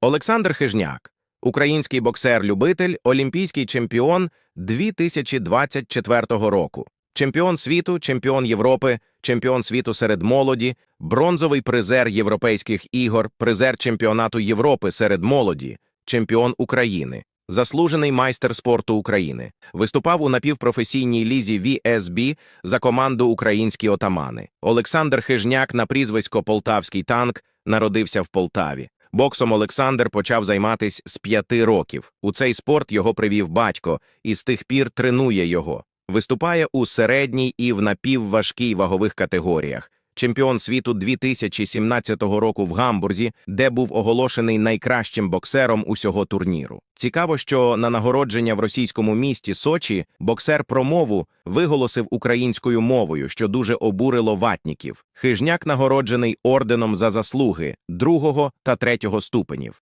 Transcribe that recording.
Олександр Хижняк, український боксер-любитель, олімпійський чемпіон 2024 року. Чемпіон світу, чемпіон Європи, чемпіон світу серед молоді, бронзовий призер Європейських ігор, призер чемпіонату Європи серед молоді, чемпіон України, заслужений майстер спорту України. Виступав у напівпрофесійній лізі VSB за команду Українські отамани. Олександр Хижняк на прізвисько Полтавський танк народився в Полтаві. Боксом Олександр почав займатись з п'яти років. У цей спорт його привів батько і з тих пір тренує його. Виступає у середній і в напівважкій вагових категоріях. Чемпіон світу 2017 року в Гамбурзі, де був оголошений найкращим боксером усього турніру. Цікаво, що на нагородження в російському місті Сочі боксер промову виголосив українською мовою, що дуже обурило ватніків. Хижняк нагороджений орденом за заслуги другого та третього ступенів.